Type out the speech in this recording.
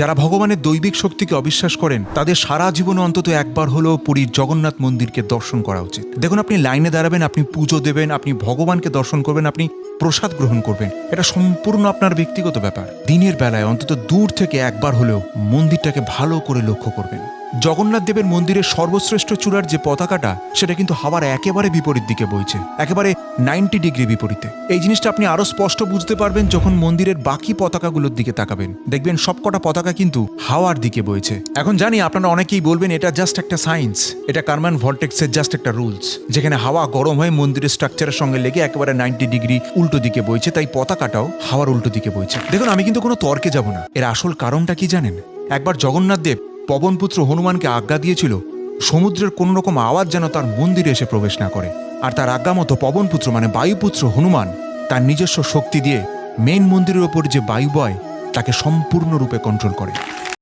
যারা ভগবানের দৈবিক শক্তিকে অবিশ্বাস করেন, তাদের সারা জীবনে অন্তত একবার হলেও পুরীর জগন্নাথ মন্দিরকে দর্শন করা উচিত। দেখুন, আপনি লাইনে দাঁড়াবেন, আপনি পুজো দেবেন, আপনি ভগবানকে দর্শন করবেন, আপনি প্রসাদ গ্রহণ করবেন। এটা সম্পূর্ণ আপনার ব্যক্তিগত ব্যাপার। দিনের বেলায় অন্তত দূর থেকে একবার হলেও মন্দিরটাকে ভালো করে লক্ষ্য করবেন। জগন্নাথ দেবের মন্দিরের সর্বশ্রেষ্ঠ চূড়ার যে পতাকাটা, সেটা কিন্তু হাওয়ার একেবারে বিপরীত দিকে বইছে। একেবারে নাইনটি ডিগ্রি বিপরীতে। এই জিনিসটা আপনি আরও স্পষ্ট বুঝতে পারবেন যখন মন্দিরের বাকি পতাকাগুলোর দিকে তাকাবেন। দেখবেন সবকটা পতাকা কিন্তু হাওয়ার দিকে বইছে। এখন জানি আপনারা অনেকেই বলবেন, এটা জাস্ট একটা সায়েন্স এটা কার্মান ভল্টেক্সের জাস্ট একটা রুলস যেখানে হাওয়া গরম হয়ে মন্দিরের স্ট্রাকচারের সঙ্গে লেগে একেবারে নাইনটি ডিগ্রি উল্টো দিকে বইছে, তাই পতাকাটাও হাওয়ার উল্টো দিকে বইছে। দেখুন, আমি কিন্তু কোনো তর্কে যাব না। এর আসল কারণটা কি জানেন? একবার জগন্নাথ দেব পবনপুত্র হনুমানকে আজ্ঞা দিয়েছিল, সমুদ্রের কোনো রকম আওয়াজ যেন তার মন্দিরে এসে প্রবেশ না করে। আর তার আজ্ঞা মতো পবনপুত্র মানে বায়ুপুত্র হনুমান, তার নিজস্ব শক্তি দিয়ে মেন মন্দিরের ওপর যে বায়ু বয় তাকে সম্পূর্ণরূপে কন্ট্রোল করে।